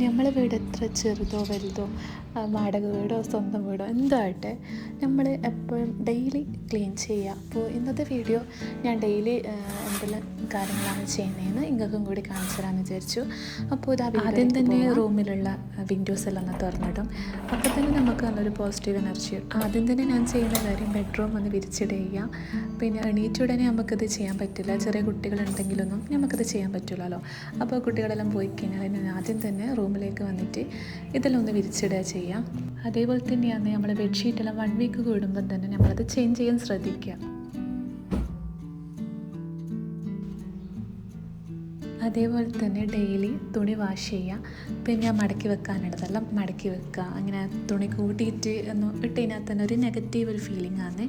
നമ്മളെ വീട് എത്ര ചെറുതോ വലുതോ വാടക വീടോ സ്വന്തം വീടോ എന്താവട്ടെ നമ്മൾ എപ്പോഴും ഡെയിലി ക്ലീൻ ചെയ്യുക അപ്പോൾ ഇന്നത്തെ വീഡിയോ ഞാൻ ഡെയിലി എന്തെല്ലാം കാര്യങ്ങളാണ് ചെയ്യുന്നതെന്ന് ഇങ്ങൾക്കും കൂടി കാണിച്ചു തരാമെന്ന് വിചാരിച്ചു. അപ്പോൾ ഇത് ആദ്യം തന്നെ റൂമിലുള്ള വിൻഡോസ് എല്ലാം ഒന്ന് തുറന്നിടും. അപ്പോൾ തന്നെ നമുക്ക് നല്ലൊരു പോസിറ്റീവ് എനർജി ആദ്യം തന്നെ ഞാൻ ചെയ്യുന്ന കാര്യം ബെഡ്റൂം ഒന്ന് വിരിച്ചിടുക. പിന്നെ എണീറ്റ് ഉടനെ നമുക്കത് ചെയ്യാൻ പറ്റില്ല. ചെറിയ കുട്ടികളുണ്ടെങ്കിലൊന്നും നമുക്കത് ചെയ്യാൻ പറ്റില്ലല്ലോ അപ്പോൾ കുട്ടികളെല്ലാം പോയി കഴിഞ്ഞാൽ ഞാൻ ആദ്യം തന്നെ റൂമിലേക്ക് വന്നിട്ട് ഇതെല്ലാം ഒന്ന് വിരിച്ചിടുക ചെയ്യാം അതേപോലെ തന്നെയാണ് നമ്മൾ ബെഡ്ഷീറ്റെല്ലാം വൺ വീക്ക് കൂടുമ്പം തന്നെ നമ്മളത് ചേഞ്ച് ചെയ്യാൻ ശ്രദ്ധിക്കുക. അതേപോലെ തന്നെ ഡെയിലി തുണി വാഷ് ചെയ്യുക. പിന്നെ മടക്കി വെക്കാനുള്ളതെല്ലാം മടക്കി വെക്കുക. അങ്ങനെ തുണി കൂട്ടിയിട്ട് ഒന്ന് ഇട്ടതിനകത്ത് തന്നെ ഒരു നെഗറ്റീവ് ഒരു ഫീലിംഗ് ആണ്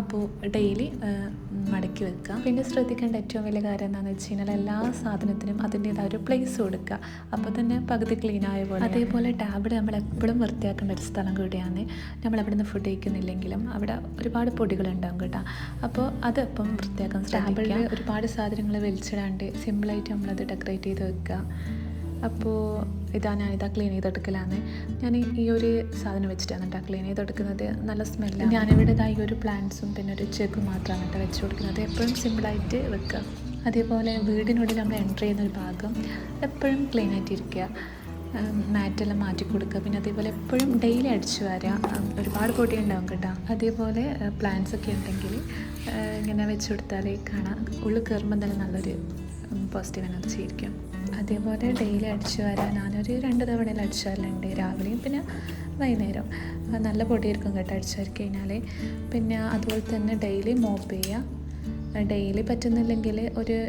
അപ്പോൾ ഡെയിലി മടക്കി വെക്കുക. പിന്നെ ശ്രദ്ധിക്കേണ്ട ഏറ്റവും വലിയ കാര്യം എന്താണെന്ന് വെച്ച് കഴിഞ്ഞാൽ എല്ലാ സാധനത്തിനും അതിന്റേതായ ഒരു പ്ലേസ് കൊടുക്കുക. അപ്പോൾ തന്നെ പകുതി ക്ലീൻ ആയ പോലെ അതേപോലെ ടാബിൾ നമ്മൾ എപ്പോഴും വൃത്തിയാക്കേണ്ട ഒരു സ്ഥലം കൂടിയാണ്. നമ്മൾ അവിടെ നിന്ന് ഫുഡ് കഴിക്കുന്നില്ലെങ്കിലും അവിടെ ഒരുപാട് പൊടികളുണ്ടാവും കേട്ടോ. അപ്പോൾ അത് എപ്പം വൃത്തിയാക്കാൻ ടാബിളിൽ ഒരുപാട് സാധനങ്ങൾ വലിച്ചിടാണ്ട് സിമ്പിളായിട്ട് നമ്മളത് ഡെക്കറേറ്റ് ചെയ്ത് വെക്കുക. അപ്പോൾ ഇതാ ഞാൻ ഇതാ ക്ലീൻ ചെയ്തെടുക്കലാണ് ഞാൻ ഈ ഒരു സാധനം വെച്ചിട്ടാണ് കേട്ടോ ക്ലീൻ ചെയ്തെടുക്കുന്നത് നല്ല സ്മെല്ലാണ് ഞാനിവിടെ ഇതാ ഈ ഒരു പ്ലാന്റ്സും പിന്നെ ഒരു ചെക്കും മാത്രമാണ് കേട്ടോ വെച്ച് കൊടുക്കുന്നത്. എപ്പോഴും സിമ്പിളായിട്ട് വെക്കുക. അതേപോലെ വീടിനുള്ളിൽ നമ്മൾ എന്റർ ചെയ്യുന്ന ഒരു ഭാഗം എപ്പോഴും ക്ലീൻ ആയിട്ടിരിക്കുക. മാറ്റെല്ലാം മാറ്റി കൊടുക്കുക. പിന്നെ അതേപോലെ എപ്പോഴും ഡെയിലി അടിച്ചു വരിക. ഒരുപാട് പൊടി ഉണ്ടാവും കേട്ടോ. അതേപോലെ പ്ലാന്റ്സ് ഒക്കെ ഉണ്ടെങ്കിൽ ഇങ്ങനെ വെച്ച് കൊടുത്താൽ കാണാം. ഉള്ളിൽ കയറുമ്പോൾ തന്നെ നല്ലൊരു പോസിറ്റീവ് എനർജി ആയിരിക്കും അതേപോലെ ഡെയിലി അടിച്ചു വരാൻ ഞാനൊരു രണ്ട് തവണയിൽ അടിച്ചു വരലുണ്ട്. രാവിലെയും പിന്നെ വൈകുന്നേരം. നല്ല പൊടിയായിരിക്കും കേട്ടോ അടിച്ചു വരി കഴിഞ്ഞാൽ പിന്നെ അതുപോലെ തന്നെ ഡെയിലി മോപ്പ് ചെയ്യുക. ഡെയിലി പറ്റുന്നില്ലെങ്കിൽ ഒരു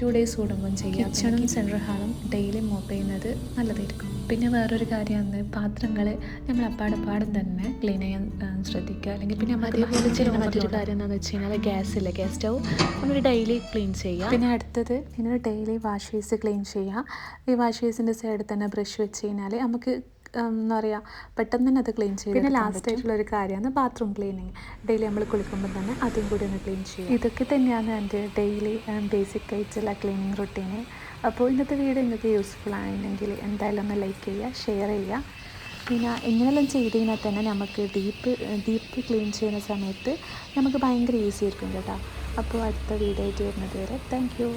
ടു ഡേയ്സ് കൂടുമ്പം ചെയ്യുക കിച്ചണും സെൻട്രൽ ഹാളും ഡെയിലി മോപ്പ് ചെയ്യുന്നത് നല്ലതായിരിക്കും. പിന്നെ വേറൊരു കാര്യമാണ് പാത്രങ്ങൾ നമ്മൾ അപ്പാടപ്പാടും തന്നെ ക്ലീൻ ചെയ്യാൻ ശ്രദ്ധിക്കുക. അല്ലെങ്കിൽ പിന്നെ അതേപോലെ ചെയ്യുന്ന മറ്റൊരു കാര്യം എന്താണെന്ന് വെച്ച് കഴിഞ്ഞാൽ ഗ്യാസ് ഇല്ല? ഗ്യാസ് സ്റ്റൗ നമ്മൾ ഡെയിലി ക്ലീൻ ചെയ്യുക. പിന്നെ അടുത്തത് ഇങ്ങനെ ഡെയിലി വാഷ് ബേസ് ക്ലീൻ ചെയ്യുക. ഈ വാഷ് ബേസിന്റെ സൈഡിൽ തന്നെ ബ്രഷ് വെച്ച് കഴിഞ്ഞാൽ നമുക്ക് എന്താ പറയുക പെട്ടെന്ന് തന്നെ അത് ക്ലീൻ ചെയ്യും പിന്നെ ലാസ്റ്റ് ആയിട്ടുള്ള ഒരു കാര്യമാണ് ബാത്റൂം ക്ലീനിങ് ഡെയിലി നമ്മൾ കുളിക്കുമ്പോൾ തന്നെ അതും കൂടി ഒന്ന് ക്ലീൻ ചെയ്യും ഇതൊക്കെ തന്നെയാണ് എന്റെ ഡെയിലി ബേസിക് ആയിട്ടുള്ള ക്ലീനിങ് റൊട്ടീന് അപ്പോൾ ഇന്നത്തെ വീഡിയോ നിങ്ങൾക്ക് യൂസ്ഫുൾ ആയിരുന്നെങ്കിൽ എന്തായാലും ഒന്ന് ലൈക്ക് ചെയ്യുക ഷെയർ ചെയ്യുക. പിന്നെ എങ്ങനെയെല്ലാം ചെയ്ത് കഴിഞ്ഞാൽ തന്നെ നമുക്ക് ഡീപ്പ് ഡീപ്പ് ക്ലീൻ ചെയ്യുന്ന സമയത്ത് നമുക്ക് ഭയങ്കര ഈസി ആയിരിക്കും കേട്ടോ. അപ്പോൾ അടുത്ത വീഡിയോ ആയിട്ട് വരുന്നത് വരെ താങ്ക് യു